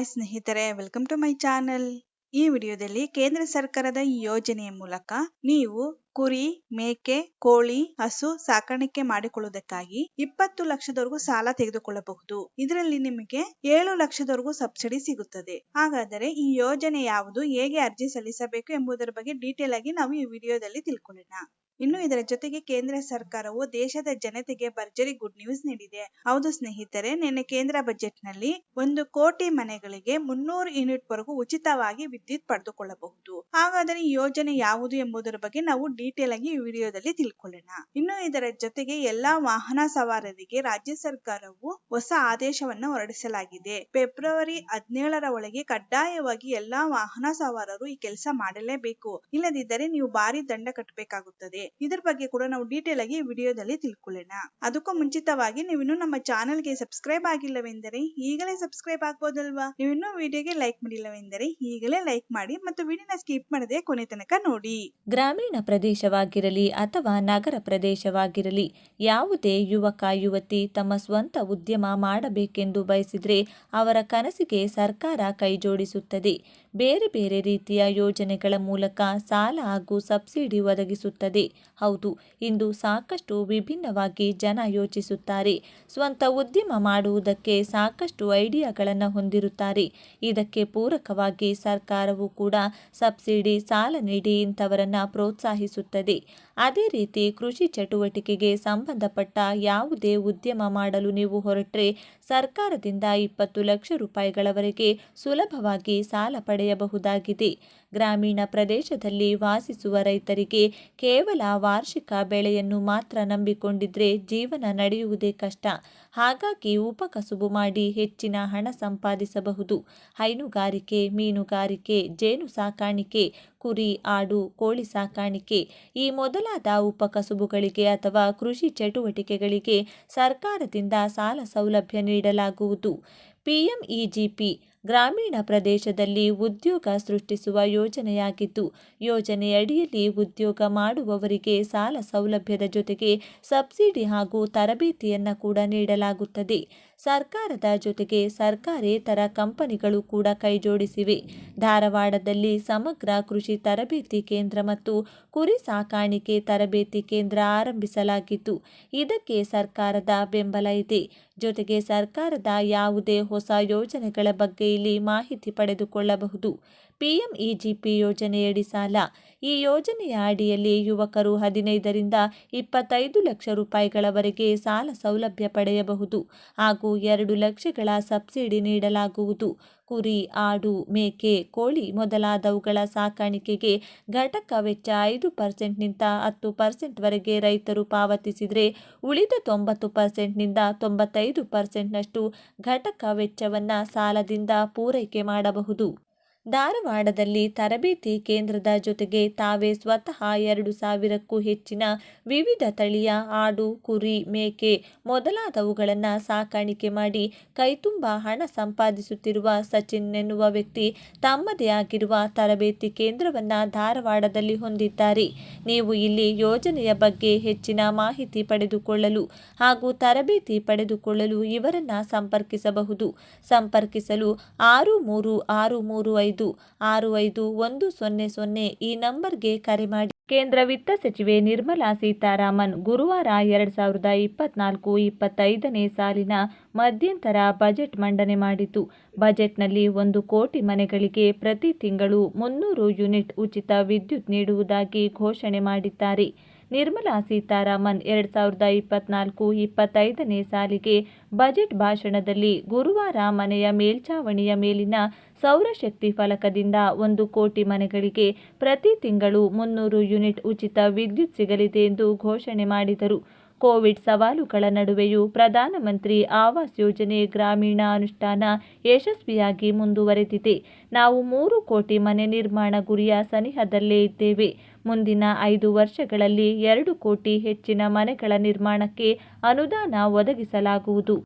Hi ಸ್ನೇಹಿತರೆ welcome to my channel ಈ ವಿಡಿಯೋದಲ್ಲಿ ಕೇಂದ್ರ ಸರ್ಕಾರದ ಈ ಯೋಜನೆಯ ಮೂಲಕ ನೀವು ಕುರಿ, ಮೇಕೆ, ಕೋಳಿ, ಹಸು ಸಾಕಾಣಿಕೆ ಮಾಡಿಕೊಳ್ಳುವುದಕ್ಕಾಗಿ ಇಪ್ಪತ್ತು ಲಕ್ಷದವರೆಗೂ ಸಾಲ ತೆಗೆದುಕೊಳ್ಳಬಹುದು. ಇದರಲ್ಲಿ ನಿಮಗೆ ಏಳು ಲಕ್ಷದವರೆಗೂ ಸಬ್ಸಿಡಿ ಸಿಗುತ್ತದೆ. ಹಾಗಾದರೆ ಈ ಯೋಜನೆ ಯಾವುದು, ಹೇಗೆ ಅರ್ಜಿ ಸಲ್ಲಿಸಬೇಕು ಎಂಬುದರ ಬಗ್ಗೆ ಡೀಟೇಲ್ ಆಗಿ ನಾವು ಈ ವಿಡಿಯೋದಲ್ಲಿ ತಿಳ್ಕೊಳ್ಳೋಣ. ಇನ್ನು ಇದರ ಜೊತೆಗೆ ಕೇಂದ್ರ ಸರ್ಕಾರವು ದೇಶದ ಜನತೆಗೆ ಭರ್ಜರಿ ಗುಡ್ ನ್ಯೂಸ್ ನೀಡಿದೆ. ಹೌದು ಸ್ನೇಹಿತರೆ, ನಿನ್ನೆ ಕೇಂದ್ರ ಬಜೆಟ್ನಲ್ಲಿ ಒಂದು ಕೋಟಿ ಮನೆಗಳಿಗೆ ಮುನ್ನೂರು ಯೂನಿಟ್ ವರೆಗೂ ಉಚಿತವಾಗಿ ವಿದ್ಯುತ್ ಪಡೆದುಕೊಳ್ಳಬಹುದು. ಹಾಗಾದರೆ ಈ ಯೋಜನೆ ಯಾವುದು ಎಂಬುದರ ಬಗ್ಗೆ ನಾವು ಡೀಟೇಲ್ ಆಗಿ ಈ ವಿಡಿಯೋದಲ್ಲಿ ತಿಳ್ಕೊಳ್ಳೋಣ. ಇನ್ನು ಇದರ ಜೊತೆಗೆ ಎಲ್ಲಾ ವಾಹನ ಸವಾರರಿಗೆ ರಾಜ್ಯ ಸರ್ಕಾರವು ಹೊಸ ಆದೇಶವನ್ನು ಹೊರಡಿಸಲಾಗಿದೆ. ಫೆಬ್ರವರಿ ಹದಿನೇಳರ ಒಳಗೆ ಕಡ್ಡಾಯವಾಗಿ ಎಲ್ಲಾ ವಾಹನ ಸವಾರರು ಈ ಕೆಲಸ ಮಾಡಲೇಬೇಕು. ಇಲ್ಲದಿದ್ದರೆ ನೀವು ಭಾರಿ ದಂಡ ಕಟ್ಟಬೇಕಾಗುತ್ತದೆ. ಇದರ ಬಗ್ಗೆ ಕೂಡ ನಾವು ಡೀಟೇಲ್ ಆಗಿ ವಿಡಿಯೋದಲ್ಲಿ ತಿಳ್ಕೊಳ್ಳೋಣ. ಅದಕ್ಕೂ ಮುಂಚಿತವಾಗಿ ನೀವು ಇನ್ನೂ ನಮ್ಮ ಚಾನೆಲ್ಗೆ ಸಬ್ಸ್ಕ್ರೈಬ್ ಆಗಿಲ್ಲವೆಂದರೆ ಈಗಲೇ ಸಬ್ಸ್ಕ್ರೈಬ್ ಆಗ್ಬೋದಲ್ವಾ? ನೀವು ವಿಡಿಯೋಗೆ ಲೈಕ್ ಮಾಡಿಲ್ಲವೆಂದರೆ ಈಗಲೇ ಲೈಕ್ ಮಾಡಿ ಮತ್ತು ವಿಡಿಯೋನ ಸ್ಕಿಪ್ ಮಾಡದೆ ಕೊನೆ ತನಕ ನೋಡಿ. ಗ್ರಾಮೀಣ ಪ್ರದೇಶವಾಗಿರಲಿ ಅಥವಾ ನಗರ ಪ್ರದೇಶವಾಗಿರಲಿ, ಯಾವುದೇ ಯುವಕ, ಯುವತಿ ತಮ್ಮ ಸ್ವಂತ ಉದ್ಯಮ ಮಾಡಬೇಕೆಂದು ಬಯಸಿದರೆ ಅವರ ಕನಸಿಗೆ ಸರ್ಕಾರ ಕೈಜೋಡಿಸುತ್ತದೆ. ಬೇರೆ ಬೇರೆ ರೀತಿಯ ಯೋಜನೆಗಳ ಮೂಲಕ ಸಾಲ ಹಾಗೂ ಸಬ್ಸಿಡಿ ಒದಗಿಸುತ್ತದೆ. ಹೌದು, ಇಂದು ಸಾಕಷ್ಟು ವಿಭಿನ್ನವಾಗಿ ಜನ ಯೋಚಿಸುತ್ತಾರೆ. ಸ್ವಂತ ಉದ್ಯಮ ಮಾಡುವುದಕ್ಕೆ ಸಾಕಷ್ಟು ಐಡಿಯಾಗಳನ್ನು ಹೊಂದಿರುತ್ತಾರೆ. ಇದಕ್ಕೆ ಪೂರಕವಾಗಿ ಸರ್ಕಾರವು ಕೂಡ ಸಬ್ಸಿಡಿ, ಸಾಲ ನೀಡಿ ಇಂಥವರನ್ನು ಪ್ರೋತ್ಸಾಹಿಸುತ್ತದೆ. ಅದೇ ರೀತಿ ಕೃಷಿ ಚಟುವಟಿಕೆಗೆ ಸಂಬಂಧಪಟ್ಟ ಯಾವುದೇ ಉದ್ಯಮ ಮಾಡಲು ನೀವು ಹೊರಟ್ರೆ ಸರ್ಕಾರದಿಂದ ಇಪ್ಪತ್ತು ಲಕ್ಷ ರೂಪಾಯಿಗಳವರೆಗೆ ಸುಲಭವಾಗಿ ಸಾಲ ಪಡೆಯಬಹುದಾಗಿದೆ. ಗ್ರಾಮೀಣ ಪ್ರದೇಶದಲ್ಲಿ ವಾಸಿಸುವ ರೈತರಿಗೆ ಕೇವಲ ವಾರ್ಷಿಕ ಬೆಳೆಯನ್ನು ಮಾತ್ರ ನಂಬಿಕೊಂಡಿದ್ರೆ ಜೀವನ ನಡೆಯುವುದೇ ಕಷ್ಟ. ಹಾಗಾಗಿ ಉಪಕಸುಬು ಮಾಡಿ ಹೆಚ್ಚಿನ ಹಣ ಸಂಪಾದಿಸಬಹುದು. ಹೈನುಗಾರಿಕೆ, ಮೀನುಗಾರಿಕೆ, ಜೇನು ಸಾಕಾಣಿಕೆ, ಕುರಿ, ಆಡು, ಕೋಳಿ ಸಾಕಾಣಿಕೆ ಈ ಮೊದಲಾದ ಉಪಕಸುಬುಗಳಿಗೆ ಅಥವಾ ಕೃಷಿ ಚಟುವಟಿಕೆಗಳಿಗೆ ಸರ್ಕಾರದಿಂದ ಸಾಲ ಸೌಲಭ್ಯ ನೀಡಲಾಗುವುದು. ಪಿಎಂಇಜಿಪಿ ಗ್ರಾಮೀಣ ಪ್ರದೇಶದಲ್ಲಿ ಉದ್ಯೋಗ ಸೃಷ್ಟಿಸುವ ಯೋಜನೆಯಾಗಿದ್ದು, ಯೋಜನೆಯಡಿಯಲ್ಲಿ ಉದ್ಯೋಗ ಮಾಡುವವರಿಗೆ ಸಾಲ ಸೌಲಭ್ಯದ ಜೊತೆಗೆ ಸಬ್ಸಿಡಿ ಹಾಗೂ ತರಬೇತಿಯನ್ನು ಕೂಡ ನೀಡಲಾಗುತ್ತದೆ. ಸರ್ಕಾರದ ಜೊತೆಗೆ ಸರ್ಕಾರೇತರ ಕಂಪನಿಗಳು ಕೂಡ ಕೈಜೋಡಿಸಿವೆ. ಧಾರವಾಡದಲ್ಲಿ ಸಮಗ್ರ ಕೃಷಿ ತರಬೇತಿ ಕೇಂದ್ರ ಮತ್ತು ಕುರಿ ಸಾಕಾಣಿಕೆ ತರಬೇತಿ ಕೇಂದ್ರ ಆರಂಭಿಸಲಾಗಿತ್ತು ಇದಕ್ಕೆ ಸರ್ಕಾರದ ಬೆಂಬಲ ಇದೆ. ಜೊತೆಗೆ ಸರ್ಕಾರದ ಯಾವುದೇ ಹೊಸ ಯೋಜನೆಗಳ ಬಗ್ಗೆ ಇಲ್ಲಿ ಮಾಹಿತಿ ಪಡೆದುಕೊಳ್ಳಬಹುದು. ಪಿಎಂಇಜಿಪಿ ಯೋಜನೆಯಡಿ ಸಾಲ. ಈ ಯೋಜನೆಯ ಅಡಿಯಲ್ಲಿ ಯುವಕರು ಹದಿನೈದರಿಂದ ಇಪ್ಪತ್ತೈದು ಲಕ್ಷ ರೂಪಾಯಿಗಳವರೆಗೆ ಸಾಲ ಸೌಲಭ್ಯ ಪಡೆಯಬಹುದು ಹಾಗೂ ಎರಡು ಲಕ್ಷಗಳ ಸಬ್ಸಿಡಿ ನೀಡಲಾಗುವುದು. ಕುರಿ, ಆಡು, ಮೇಕೆ, ಕೋಳಿ ಮೊದಲಾದವುಗಳ ಸಾಕಾಣಿಕೆಗೆ ಘಟಕ ವೆಚ್ಚ ಐದು ಪರ್ಸೆಂಟ್ನಿಂದ ಹತ್ತು ಪರ್ಸೆಂಟ್ವರೆಗೆ ರೈತರು ಪಾವತಿಸಿದರೆ ಉಳಿದ ತೊಂಬತ್ತು ಪರ್ಸೆಂಟ್ನಿಂದ ತೊಂಬತ್ತೈದು ಪರ್ಸೆಂಟ್ನಷ್ಟು ಘಟಕ ವೆಚ್ಚವನ್ನು ಸಾಲದಿಂದ ಪೂರೈಕೆ ಮಾಡಬಹುದು. ಧಾರವಾಡದಲ್ಲಿ ತರಬೇತಿ ಕೇಂದ್ರದ ಜೊತೆಗೆ ತಾವೇ ಸ್ವತಃ ಎರಡು ಸಾವಿರಕ್ಕೂ ಹೆಚ್ಚಿನ ವಿವಿಧ ತಳಿಯ ಆಡು, ಕುರಿ, ಮೇಕೆ ಮೊದಲಾದವುಗಳನ್ನು ಸಾಕಾಣಿಕೆ ಮಾಡಿ ಕೈತುಂಬ ಹಣ ಸಂಪಾದಿಸುತ್ತಿರುವ ಸಚಿನ್ ಎನ್ನುವ ವ್ಯಕ್ತಿ ತಮ್ಮದೇ ಆಗಿರುವ ತರಬೇತಿ ಕೇಂದ್ರವನ್ನು ಧಾರವಾಡದಲ್ಲಿ ಹೊಂದಿದ್ದಾರೆ. ನೀವು ಇಲ್ಲಿ ಯೋಜನೆಯ ಬಗ್ಗೆ ಹೆಚ್ಚಿನ ಮಾಹಿತಿ ಪಡೆದುಕೊಳ್ಳಲು ಹಾಗೂ ತರಬೇತಿ ಪಡೆದುಕೊಳ್ಳಲು ಇವರನ್ನು ಸಂಪರ್ಕಿಸಬಹುದು. ಸಂಪರ್ಕಿಸಲು ಆರು ಮೂರು ಆರು ಮೂರು ಐದು ಆರು ಐದು, ಒಂದು ಸೊನ್ನೆ ಸೊನ್ನೆ ಈ ನಂಬರ್ಗೆ ಕರೆ ಮಾಡಿ. ಕೇಂದ್ರ ವಿತ್ತ ಸಚಿವೆ ನಿರ್ಮಲಾ ಸೀತಾರಾಮನ್ ಗುರುವಾರ ಎರಡು ಸಾವಿರದ ಇಪ್ಪತ್ನಾಲ್ಕು ಇಪ್ಪತ್ತೈದನೇ ಸಾಲಿನ ಮಧ್ಯಂತರ ಬಜೆಟ್ ಮಂಡನೆ ಮಾಡಿತು. ಬಜೆಟ್ನಲ್ಲಿ ಒಂದು ಕೋಟಿ ಮನೆಗಳಿಗೆ ಪ್ರತಿ ತಿಂಗಳು ಮುನ್ನೂರು ಯೂನಿಟ್ ಉಚಿತ ವಿದ್ಯುತ್ ನೀಡುವುದಾಗಿ ಘೋಷಣೆ ಮಾಡಿದ್ದಾರೆ. ನಿರ್ಮಲಾ ಸೀತಾರಾಮನ್ ಎರಡು ಸಾವಿರದ ಇಪ್ಪತ್ನಾಲ್ಕು ಇಪ್ಪತ್ತೈದನೇ ಸಾಲಿಗೆ ಬಜೆಟ್ ಭಾಷಣದಲ್ಲಿ ಗುರುವಾರ ಮನೆಯ ಮೇಲ್ಛಾವಣಿಯ ಮೇಲಿನ ಸೌರಶಕ್ತಿ ಫಲಕದಿಂದ ಒಂದು ಕೋಟಿ ಮನೆಗಳಿಗೆ ಪ್ರತಿ ತಿಂಗಳು ಮುನ್ನೂರು ಯೂನಿಟ್ ಉಚಿತ ವಿದ್ಯುತ್ ಸಿಗಲಿದೆ ಎಂದು ಘೋಷಣೆ ಮಾಡಿದರು. ಕೋವಿಡ್ ಸವಾಲುಗಳ ನಡುವೆಯೂ ಪ್ರಧಾನಮಂತ್ರಿ ಆವಾಸ್ ಯೋಜನೆ ಗ್ರಾಮೀಣ ಅನುಷ್ಠಾನ ಯಶಸ್ವಿಯಾಗಿ ಮುಂದುವರೆದಿದೆ. ನಾವು ಮೂರು ಕೋಟಿ ಮನೆ ನಿರ್ಮಾಣ ಗುರಿಯ ಸನಿಹದಲ್ಲೇ ಇದ್ದೇವೆ. ಮುಂದಿನ ಐದು ವರ್ಷಗಳಲ್ಲಿ ಎರಡು ಕೋಟಿ ಹೆಚ್ಚಿನ ಮನೆಗಳ ನಿರ್ಮಾಣಕ್ಕೆ ಅನುದಾನ ಒದಗಿಸಲಾಗುವುದು.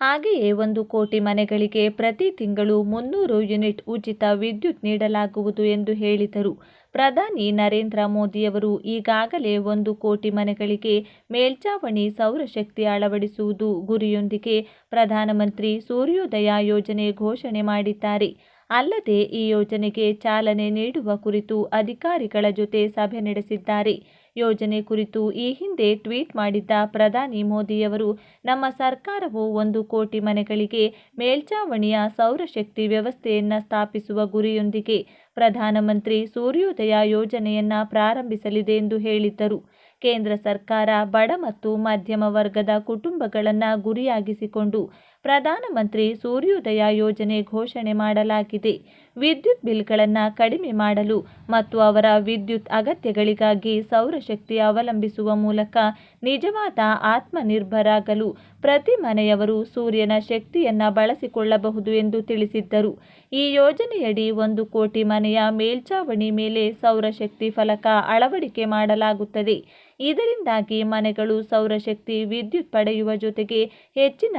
ಹಾಗೆಯೇ ಒಂದು ಕೋಟಿ ಮನೆಗಳಿಗೆ ಪ್ರತಿ ತಿಂಗಳು ಮುನ್ನೂರು ಯೂನಿಟ್ ಉಚಿತ ವಿದ್ಯುತ್ ನೀಡಲಾಗುವುದು ಎಂದು ಹೇಳಿದರು. ಪ್ರಧಾನಿ ನರೇಂದ್ರ ಮೋದಿಯವರು ಈಗಾಗಲೇ ಒಂದು ಕೋಟಿ ಮನೆಗಳಿಗೆ ಮೇಲ್ಚಾವಣಿ ಸೌರಶಕ್ತಿ ಅಳವಡಿಸುವುದು ಗುರಿಯೊಂದಿಗೆ ಪ್ರಧಾನಮಂತ್ರಿ ಸೂರ್ಯೋದಯ ಯೋಜನೆ ಘೋಷಣೆ ಮಾಡಿದ್ದಾರೆ. ಅಲ್ಲದೆ ಈ ಯೋಜನೆಗೆ ಚಾಲನೆ ನೀಡುವ ಕುರಿತು ಅಧಿಕಾರಿಗಳ ಜೊತೆ ಸಭೆ ನಡೆಸಿದ್ದಾರೆ. ಯೋಜನೆ ಕುರಿತು ಈ ಹಿಂದೆ ಟ್ವೀಟ್ ಮಾಡಿದ್ದ ಪ್ರಧಾನಿ ಮೋದಿಯವರು, ನಮ್ಮ ಸರ್ಕಾರವು ಒಂದು ಕೋಟಿ ಮನೆಗಳಿಗೆ ಮೇಲ್ಚಾವಣಿಯ ಸೌರಶಕ್ತಿ ವ್ಯವಸ್ಥೆಯನ್ನು ಸ್ಥಾಪಿಸುವ ಗುರಿಯೊಂದಿಗೆ ಪ್ರಧಾನಮಂತ್ರಿ ಸೂರ್ಯೋದಯ ಯೋಜನೆಯನ್ನು ಪ್ರಾರಂಭಿಸಲಿದೆ ಎಂದು ಹೇಳಿದ್ದರು. ಕೇಂದ್ರ ಸರ್ಕಾರ ಬಡ ಮತ್ತು ಮಧ್ಯಮ ವರ್ಗದ ಕುಟುಂಬಗಳನ್ನು ಗುರಿಯಾಗಿಸಿಕೊಂಡು ಪ್ರಧಾನಮಂತ್ರಿ ಸೂರ್ಯೋದಯ ಯೋಜನೆ ಘೋಷಣೆ ಮಾಡಲಾಗಿದೆ. ವಿದ್ಯುತ್ ಬಿಲ್ಗಳನ್ನು ಕಡಿಮೆ ಮಾಡಲು ಮತ್ತು ಅವರ ವಿದ್ಯುತ್ ಅಗತ್ಯಗಳಿಗಾಗಿ ಸೌರಶಕ್ತಿ ಅವಲಂಬಿಸುವ ಮೂಲಕ ನಿಜವಾದ ಆತ್ಮನಿರ್ಭರಾಗಲು ಪ್ರತಿ ಮನೆಯವರು ಸೂರ್ಯನ ಶಕ್ತಿಯನ್ನು ಬಳಸಿಕೊಳ್ಳಬಹುದು ಎಂದು ತಿಳಿಸಿದ್ದರು. ಈ ಯೋಜನೆಯಡಿ ಒಂದು ಕೋಟಿ ಮನೆಯ ಮೇಲ್ಚಾವಣಿ ಮೇಲೆ ಸೌರಶಕ್ತಿ ಫಲಕ ಅಳವಡಿಕೆ ಮಾಡಲಾಗುತ್ತದೆ. ಇದರಿಂದಾಗಿ ಮನೆಗಳು ಸೌರಶಕ್ತಿ ವಿದ್ಯುತ್ ಪಡೆಯುವ ಜೊತೆಗೆ ಹೆಚ್ಚಿನ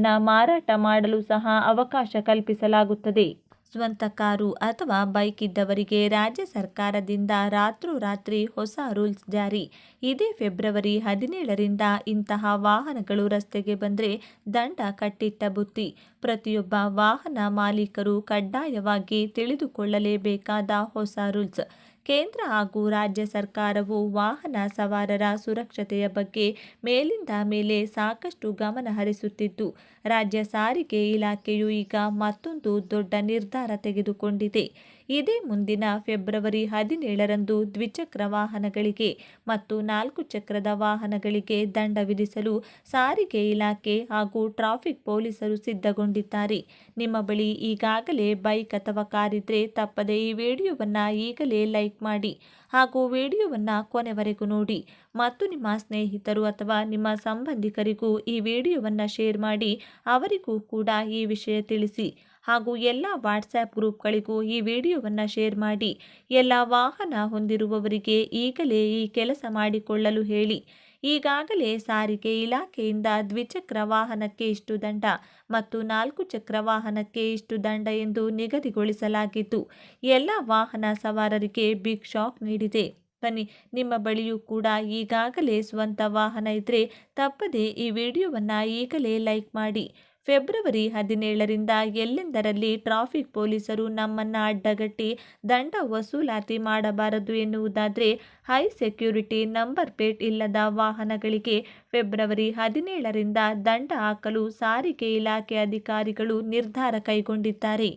ವಿದ್ಯುತ್ತನ್ನು ಮಾರಾಟ ಮಾಡಲು ಸಹ ಅವಕಾಶ ಕಲ್ಪಿಸಲಾಗುತ್ತದೆ. ಸ್ವಂತ ಕಾರು ಅಥವಾ ಬೈಕ್ ಇದ್ದವರಿಗೆ ರಾಜ್ಯ ಸರ್ಕಾರದಿಂದ ರಾತ್ರೋರಾತ್ರಿ ಹೊಸ ರೂಲ್ಸ್ ಜಾರಿ. ಇದೇ ಫೆಬ್ರವರಿ ಹದಿನೇಳರಿಂದ ಇಂತಹ ವಾಹನಗಳು ರಸ್ತೆಗೆ ಬಂದರೆ ದಂಡ ಕಟ್ಟಿಟ್ಟ ಬುತ್ತಿ. ಪ್ರತಿಯೊಬ್ಬ ವಾಹನ ಮಾಲೀಕರು ಕಡ್ಡಾಯವಾಗಿ ತಿಳಿದುಕೊಳ್ಳಲೇಬೇಕಾದ ಹೊಸ ರೂಲ್ಸ್. ಕೇಂದ್ರ ಹಾಗೂ ರಾಜ್ಯ ಸರ್ಕಾರವು ವಾಹನ ಸವಾರರ ಸುರಕ್ಷತೆಯ ಬಗ್ಗೆ ಮೇಲಿಂದ ಮೇಲೆ ಸಾಕಷ್ಟು ಗಮನ ಹರಿಸುತ್ತಿದ್ದು, ರಾಜ್ಯ ಸಾರಿಗೆ ಇಲಾಖೆಯು ಈಗ ಮತ್ತೊಂದು ದೊಡ್ಡ ನಿರ್ಧಾರ ತೆಗೆದುಕೊಂಡಿದೆ. ಇದೇ ಮುಂದಿನ ಫೆಬ್ರವರಿ ಹದಿನೇಳರಂದು ದ್ವಿಚಕ್ರ ವಾಹನಗಳಿಗೆ ಮತ್ತು ನಾಲ್ಕು ಚಕ್ರದ ವಾಹನಗಳಿಗೆ ದಂಡ ವಿಧಿಸಲು ಸಾರಿಗೆ ಇಲಾಖೆ ಹಾಗೂ ಟ್ರಾಫಿಕ್ ಪೊಲೀಸರು ಸಿದ್ಧಗೊಂಡಿದ್ದಾರೆ. ನಿಮ್ಮ ಬಳಿ ಈಗಾಗಲೇ ಬೈಕ್ ಅಥವಾ ಕಾರಿದ್ರೆ ತಪ್ಪದೆ ಈ ವಿಡಿಯೋವನ್ನು ಈಗಲೇ ಲೈಕ್ ಮಾಡಿ ಹಾಗೂ ವಿಡಿಯೋವನ್ನು ಕೊನೆವರೆಗೂ ನೋಡಿ. ಮತ್ತು ನಿಮ್ಮ ಸ್ನೇಹಿತರು ಅಥವಾ ನಿಮ್ಮ ಸಂಬಂಧಿಕರಿಗೂ ಈ ವಿಡಿಯೋವನ್ನು ಶೇರ್ ಮಾಡಿ ಅವರಿಗೂ ಕೂಡ ಈ ವಿಷಯ ತಿಳಿಸಿ. ಹಾಗೂ ಎಲ್ಲ ವಾಟ್ಸ್ಯಾಪ್ ಗ್ರೂಪ್ಗಳಿಗೂ ಈ ವಿಡಿಯೋವನ್ನು ಶೇರ್ ಮಾಡಿ. ಎಲ್ಲ ವಾಹನ ಹೊಂದಿರುವವರಿಗೆ ಈಗಲೇ ಈ ಕೆಲಸ ಮಾಡಿಕೊಳ್ಳಲು ಹೇಳಿ. ಈಗಾಗಲೇ ಸಾರಿಗೆ ಇಲಾಖೆಯಿಂದ ದ್ವಿಚಕ್ರ ವಾಹನಕ್ಕೆ ಇಷ್ಟು ದಂಡ ಮತ್ತು ನಾಲ್ಕು ಚಕ್ರ ವಾಹನಕ್ಕೆ ಇಷ್ಟು ದಂಡ ಎಂದು ನಿಗದಿಗೊಳಿಸಲಾಗಿದ್ದು, ಎಲ್ಲ ವಾಹನ ಸವಾರರಿಗೆ ಬಿಗ್ ಶಾಕ್ ನೀಡಿದೆ. ಬನ್ನಿ, ನಿಮ್ಮ ಬಳಿಯೂ ಕೂಡ ಈಗಾಗಲೇ ಸ್ವಂತ ವಾಹನ ಇದ್ದರೆ ತಪ್ಪದೆ ಈ ವಿಡಿಯೋವನ್ನು ಈಗಲೇ ಲೈಕ್ ಮಾಡಿ. ಫೆಬ್ರವರಿ ಹದಿನೇಳರಿಂದ ಎಲ್ಲೆಂದರಲ್ಲಿ ಟ್ರಾಫಿಕ್ ಪೊಲೀಸರು ನಮ್ಮನ್ನು ಅಡ್ಡಗಟ್ಟಿ ದಂಡ ವಸೂಲಾತಿ ಮಾಡಬಾರದು ಎನ್ನುವುದಾದರೆ ಹೈ ಸೆಕ್ಯೂರಿಟಿ ನಂಬರ್ ಪ್ಲೇಟ್ ಇಲ್ಲದ ವಾಹನಗಳಿಗೆ ಫೆಬ್ರವರಿ ಹದಿನೇಳರಿಂದ ದಂಡ ಹಾಕಲು ಸಾರಿಗೆ ಇಲಾಖೆ ಅಧಿಕಾರಿಗಳು ನಿರ್ಧಾರ ಕೈಗೊಂಡಿದ್ದಾರೆ.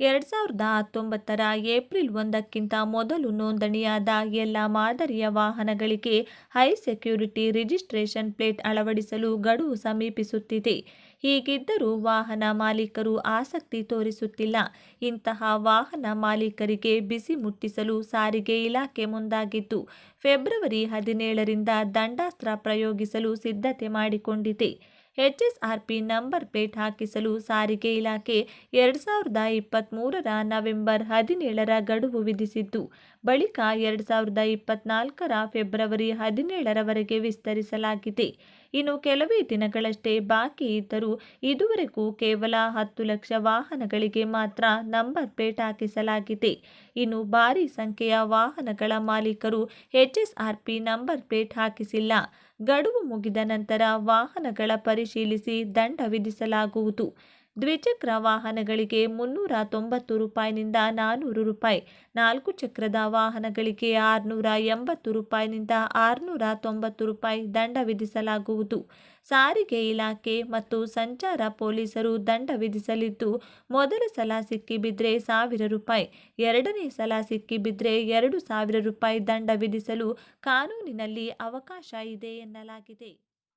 ಎರಡು ಸಾವಿರದ ಹತ್ತೊಂಬತ್ತರ ಏಪ್ರಿಲ್ ಒಂದಕ್ಕಿಂತ ಮೊದಲು ನೋಂದಣಿಯಾದ ಎಲ್ಲ ಮಾದರಿಯ ವಾಹನಗಳಿಗೆ ಹೈ ಸೆಕ್ಯೂರಿಟಿ ರಿಜಿಸ್ಟ್ರೇಷನ್ ಪ್ಲೇಟ್ ಅಳವಡಿಸಲು ಗಡುವು ಸಮೀಪಿಸುತ್ತಿದೆ. ಹೀಗಿದ್ದರೂ ವಾಹನ ಮಾಲೀಕರು ಆಸಕ್ತಿ ತೋರಿಸುತ್ತಿಲ್ಲ. ಇಂತಹ ವಾಹನ ಮಾಲೀಕರಿಗೆ ಬಿಸಿ ಮುಟ್ಟಿಸಲು ಸಾರಿಗೆ ಇಲಾಖೆ ಮುಂದಾಗಿದ್ದು, ಫೆಬ್ರವರಿ ಹದಿನೇಳರಿಂದ ದಂಡಾಸ್ತ್ರ ಪ್ರಯೋಗಿಸಲು ಸಿದ್ಧತೆ ಮಾಡಿಕೊಂಡಿದೆ. ಎಚ್ಎಸ್ಆರ್ಪಿ ನಂಬರ್ ಪ್ಲೇಟ್ ಹಾಕಿಸಲು ಸಾರಿಗೆ ಇಲಾಖೆ ಎರಡು ಸಾವಿರದ ಇಪ್ಪತ್ತ್ಮೂರರ ನವೆಂಬರ್ ಹದಿನೇಳರ ಗಡುವು ವಿಧಿಸಿದ್ದು, ಬಳಿಕ ಎರಡು ಸಾವಿರದ ಇಪ್ಪತ್ನಾಲ್ಕರ ಫೆಬ್ರವರಿ ಹದಿನೇಳರವರೆಗೆ ವಿಸ್ತರಿಸಲಾಗಿದೆ. ಇನ್ನು ಕೆಲವೇ ದಿನಗಳಷ್ಟೇ ಬಾಕಿ ಇದ್ದರೂ ಇದುವರೆಗೂ ಕೇವಲ ಹತ್ತು ಲಕ್ಷ ವಾಹನಗಳಿಗೆ ಮಾತ್ರ ನಂಬರ್ ಪ್ಲೇಟ್ ಹಾಕಿಸಲಾಗಿದೆ. ಇನ್ನು ಭಾರಿ ಸಂಖ್ಯೆಯ ವಾಹನಗಳ ಮಾಲೀಕರು ಎಚ್ಎಸ್ಆರ್ಪಿ ನಂಬರ್ ಪ್ಲೇಟ್ ಹಾಕಿಸಿಲ್ಲ. ಗಡುವು ಮುಗಿದ ನಂತರ ವಾಹನಗಳ ಪರಿಶೀಲಿಸಿ ದಂಡ ವಿಧಿಸಲಾಗುವುದು. ದ್ವಿಚಕ್ರ ವಾಹನಗಳಿಗೆ ಮುನ್ನೂರ ತೊಂಬತ್ತು ರೂಪಾಯಿನಿಂದ ನಾನ್ನೂರು ರೂಪಾಯಿ, ನಾಲ್ಕು ಚಕ್ರದ ವಾಹನಗಳಿಗೆ ಆರುನೂರ ಎಂಬತ್ತು ರೂಪಾಯಿನಿಂದ ಆರುನೂರ ತೊಂಬತ್ತು ರೂಪಾಯಿ ದಂಡ ವಿಧಿಸಲಾಗುವುದು. ಸಾರಿಗೆ ಇಲಾಖೆ ಮತ್ತು ಸಂಚಾರ ಪೊಲೀಸರು ದಂಡ ವಿಧಿಸಲಿದ್ದು, ಮೊದಲ ಸಲ ಸಿಕ್ಕಿಬಿದ್ರೆ ಸಾವಿರ ರೂಪಾಯಿ, ಎರಡನೇ ಸಲ ಸಿಕ್ಕಿಬಿದ್ರೆ ಎರಡು ಸಾವಿರ ರೂಪಾಯಿ ದಂಡ ವಿಧಿಸಲು ಕಾನೂನಿನಲ್ಲಿ ಅವಕಾಶ ಇದೆ ಎನ್ನಲಾಗಿದೆ.